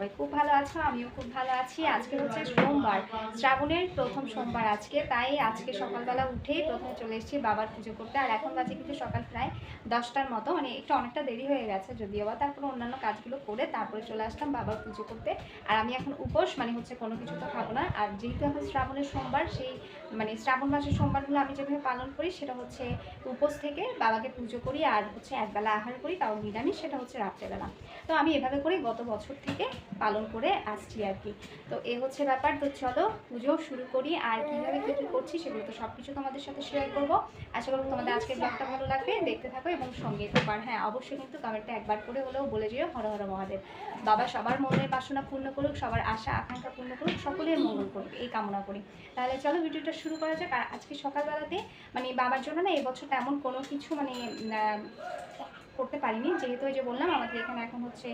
সবাই খুব ভালো আছো, আমিও খুব ভালো আছি। আজকে হচ্ছে সোমবার, শ্রাবণের প্রথম সোমবার আজকে, তাই আজকে সকালবেলা উঠেই প্রথমে চলে এসেছি বাবার পুজো করতে। আর এখন বাজে কিন্তু সকাল প্রায় দশটার মতো মানে একটু অনেকটা দেরি হয়ে গেছে যদিও বা তারপরে অন্যান্য কাজগুলো করে তারপরে চলে আসলাম বাবার পুজো করতে। আর আমি এখন উপোস মানে হচ্ছে কোনো কিছু তো খাব না। আর যেহেতু এখন শ্রাবণের সোমবার, সেই মানে শ্রাবণ মাসের সোমবারগুলো আমি যেভাবে পালন করি, সেটা হচ্ছে উপোস থেকে বাবাকে পুজো করি আর হচ্ছে একবেলা আহার করি, তাও নিরামিষ, সেটা হচ্ছে রাত্রেবেলা। তো আমি এভাবে করে গত বছর থেকে পালন করে আসছি আর কি। তো এ হচ্ছে ব্যাপার। তো চলো পুজো শুরু করি আর কীভাবে কী কী করছি সেগুলো তো সব কিছু তোমাদের সাথে শেয়ার করব। আশা করব তোমাদের আজকের ব্লগটা ভালো লাগবে। দেখতে থাকো এবং সঙ্গে আর হ্যাঁ অবশ্যই কিন্তু কমেন্টটা একবার করে হলেও বলে যেও হর হর মহাদেব। বাবা সবার মনের বাসনা পূর্ণ করুক, সবার আশা, আকাঙ্ক্ষা পূর্ণ করুক, সকলের মঙ্গল করুক, এই কামনা করি। তাহলে চলো ভিডিওটা শুরু করা যাক। আর আজকে সকালবেলাতে মানে বাবার জন্য না এবছর তেমন কোনো কিছু মানে করতে পারিনি। যেহেতু ওই যে বললাম, আমাদের এখানে এখন হচ্ছে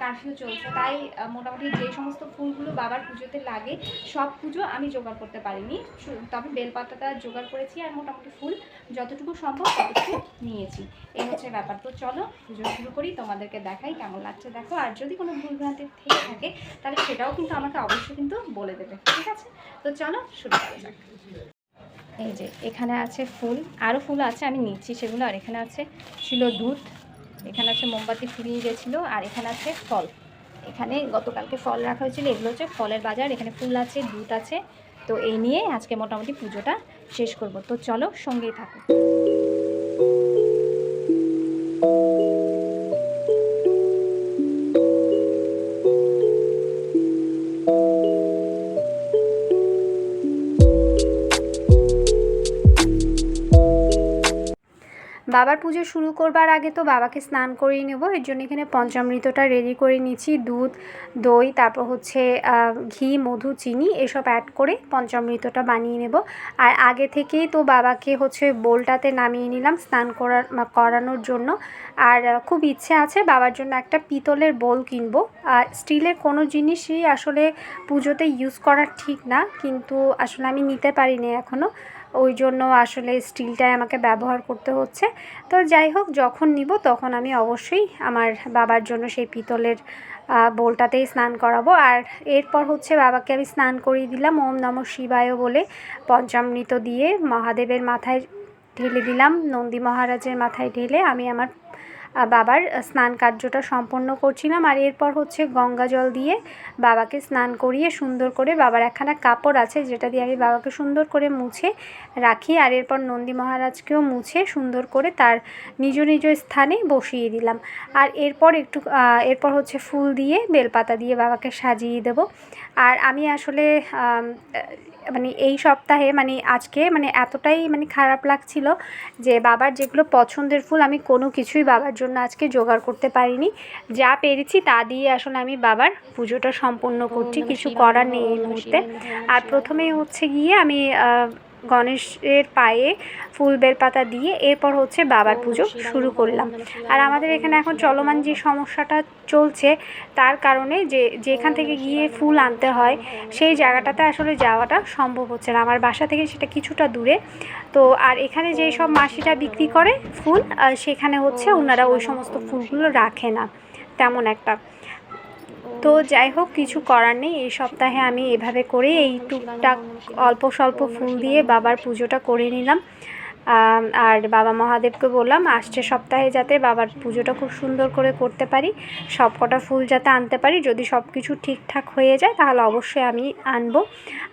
কারফিউ চলছে। তাই মোটামুটি যে সমস্ত ফুলগুলো বাবার পুজোতে লাগে, সব পুজো আমি জোগাড় করতে পারিনি। তবে বেলপাতাটা জোগাড় করেছি আর মোটামুটি ফুল যতটুকু সম্ভব ততটুকু নিয়েছি। এই হচ্ছে ব্যাপার। তো চলো, পুজো শুরু করি, তোমাদেরকে দেখাই কেমন লাগছে। দেখো, আর যদি কোনো ভুলভ্রান্তি থেকে থাকে, তাহলে সেটাও কিন্তু আমাকে অবশ্যই কিন্তু বলে দেবে। ঠিক আছে? তো চলো, শুরু করা যাক। এই যে, এখানে আছে ফুল। আরও ফুল আছে, আমি নিচ্ছি সেগুলো। আর এখানে আছে ছিল দুধ, এখানে আছে মোমবাতি ফুরিয়ে গেছিল, আর এখানে আছে ফল। এখানে গতকালকে ফল রাখা হয়েছিল, এগুলো হচ্ছে ফলের বাজার। এখানে ফুল আছে, দুধ আছে। তো এই নিয়ে আজকে মোটামুটি পুজোটা শেষ করব। তো চলো সঙ্গেই থাকো। বাবার পুজো শুরু করবার আগে তো বাবাকে স্নান করিয়ে নেব। এর জন্য এখানে পঞ্চামৃতটা রেডি করে নিচ্ছি দুধ, দই, তারপর হচ্ছে ঘি, মধু, চিনি এসব অ্যাড করে পঞ্চামৃতটা বানিয়ে নেব। আর আগে থেকেই তো বাবাকে হচ্ছে বোলটাতে নামিয়ে নিলাম স্নান করার করানোর জন্য। আর খুব ইচ্ছে আছে বাবার জন্য একটা পিতলের বোল কিনবো। আর স্টিলের কোনো জিনিসই আসলে পুজোতে ইউজ করা ঠিক না। কিন্তু আসলে আমি নিতে পারিনি এখনও ওই জন্য আসলে স্টিলটাই আমাকে ব্যবহার করতে হচ্ছে। তো যাই হোক, যখন নিব তখন আমি অবশ্যই আমার বাবার জন্য সেই পিতলের বোলটাতেই স্নান করাবো। আর এরপর হচ্ছে বাবাকে আমি স্নান করিয়ে দিলাম, ওম নম শিবায় বলে পঞ্চামৃত দিয়ে মহাদেবের মাথায় ঢেলে দিলাম, নন্দী মহারাজের মাথায় ঢেলে আমি আমার বাবার স্নান কার্যটা সম্পন্ন করছিলাম আর এরপর হচ্ছে গঙ্গা জল দিয়ে বাবাকে স্নান করিয়ে সুন্দর করে বাবার একখানা কাপড় আছে যেটা দিয়ে আমি বাবাকে সুন্দর করে মুছে রাখি আর এরপর নন্দী মহারাজকেও মুছে সুন্দর করে তার নিজ নিজ স্থানে বসিয়ে দিলাম। আর এরপর একটু এরপর হচ্ছে ফুল দিয়ে বেলপাতা দিয়ে বাবাকে সাজিয়ে দেব। আর আমি আসলে মানে এই সপ্তাহে মানে আজকে মানে এতটাই মানে খারাপ লাগছিল যে বাবার যেগুলো পছন্দের ফুল আমি কোনো কিছুই বাবার জন্য আজকে জোগাড় করতে পারিনি। যা পেরেছি তা দিয়ে আসলে আমি বাবার পুজোটা সম্পন্ন করছি। কিছু করার নেই এই মুহূর্তে। আর প্রথমেই হচ্ছে গিয়ে আমি গণেশের পায়ে ফুল বেলপাতা দিয়ে এরপর হচ্ছে বাবার পুজো শুরু করলাম। আর আমাদের এখানে এখন চলমান যে সমস্যাটা চলছে, তার কারণে যে যেখান থেকে গিয়ে ফুল আনতে হয়, সেই জায়গাটাতে আসলে যাওয়াটা সম্ভব হচ্ছে না। আমার বাসা থেকে সেটা কিছুটা দূরে। তো আর এখানে যে সব মাসিরা বিক্রি করে ফুল সেখানে হচ্ছে ওনারা ওই সমস্ত ফুলগুলো রাখে না। তেমন একটা। তো যাই হোক, কিছু করার নেই। এই সপ্তাহে আমি এভাবে করে এই টুকটাক অল্প স্বল্প ফুল দিয়ে বাবার পুজোটা করে নিলাম। আর বাবা মহাদেবকে বললাম, আসছে সপ্তাহে যাতে বাবার পুজোটা খুব সুন্দর করে করতে পারি সব কটা ফুল যাতে আনতে পারি। যদি সব কিছু ঠিকঠাক হয়ে যায়, তাহলে অবশ্যই আমি আনব।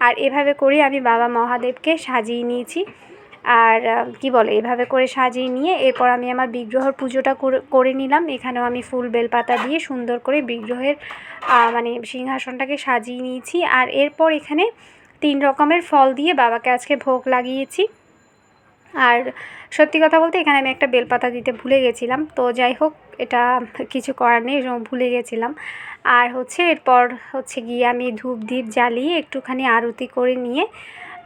আর এভাবে করে আমি বাবা মহাদেবকে সাজিয়ে নিয়েছি। আর কি বলে, এভাবে করে সাজিয়ে নিয়ে এরপর আমি আমার বিগ্রহর পুজোটা করে- নিলাম। এখানেও আমি ফুল বেলপাতা দিয়ে সুন্দর করে বিগ্রহের মানে সিংহাসনটাকে সাজিয়ে নিয়েছি। আর এরপর এখানে তিন রকমের ফল দিয়ে বাবাকে আজকে ভোগ লাগিয়েছি। আর সত্যি কথা বলতে এখানে আমি একটা বেলপাতা দিতে ভুলে গেছিলাম। তো যাই হোক, এটা কিছু করার নেই ভুলে গেছিলাম। আর হচ্ছে এরপর হচ্ছে গিয়ে আমি ধূপ দ্বীপ জ্বালিয়ে একটুখানি আরতি করে নিয়ে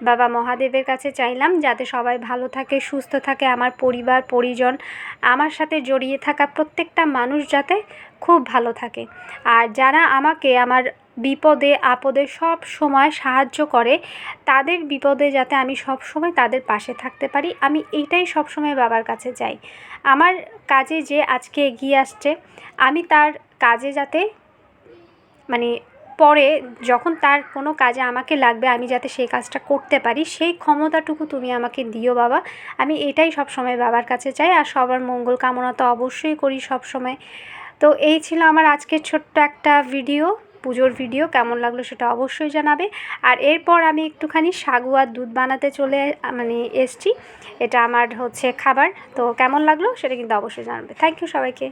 বাবা মহাদেবের কাছে চাইলাম যাতে সবাই ভালো থাকে, সুস্থ থাকে, আমার পরিবার, পরিজন, আমার সাথে জড়িয়ে থাকা প্রত্যেকটা মানুষ যাতে খুব ভালো থাকে। আর যারা আমাকে আমার বিপদে, আপদে সব সময় সাহায্য করে, তাদের বিপদে যাতে আমি সব সময় তাদের পাশে থাকতে পারি, আমি এইটাই সব সময় বাবার কাছে চাই। আমার কাজে যে আজকে এগিয়ে আসছে, আমি তার কাজে যাতে মানে পরে যখন তার কোনো কাজে আমাকে লাগবে, আমি যাতে সেই কাজটা করতে পারি, সেই ক্ষমতাটুকু তুমি আমাকে দিও বাবা। আমি এটাই সব সময় বাবার কাছে চাই, আর সবার মঙ্গল কামনা তো অবশ্যই করি সব সময় তো এই ছিল আমার আজকের ছোট্ট একটা ভিডিও পুজোর ভিডিও কেমন লাগল সেটা অবশ্যই জানাবে। আর এরপর আমি একটুখানি সাগু আর দুধ বানাতে চলে মানে এসছি। এটা আমার হচ্ছে খাবার। তো কেমন লাগল সেটা কিন্তু অবশ্যই জানাবে। থ্যাংক ইউ সবাইকে।